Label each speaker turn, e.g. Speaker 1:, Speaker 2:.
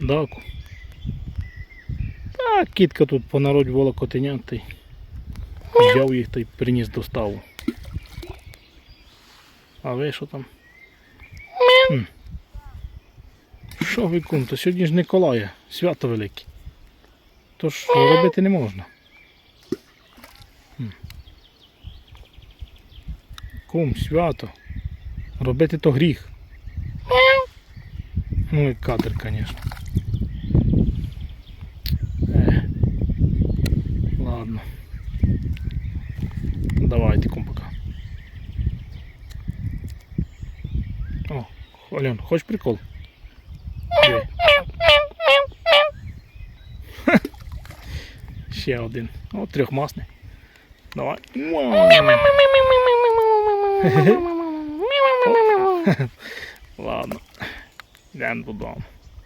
Speaker 1: даку. А кітка тут понародьвала котенят та й взяв їх та й приніс до ставу. А ви що там? Що ви кум, то сьогодні ж Николая, свято велике. Тож робити не можна. Кум, свято. Робити то гріх. Ну і кадр, звісно. Е. Ладно. Давайте, кум, пока. О, Альон, хочеш прикол? Ще один. О, трьохмасний. Давай. Ладно. Idę the bomb.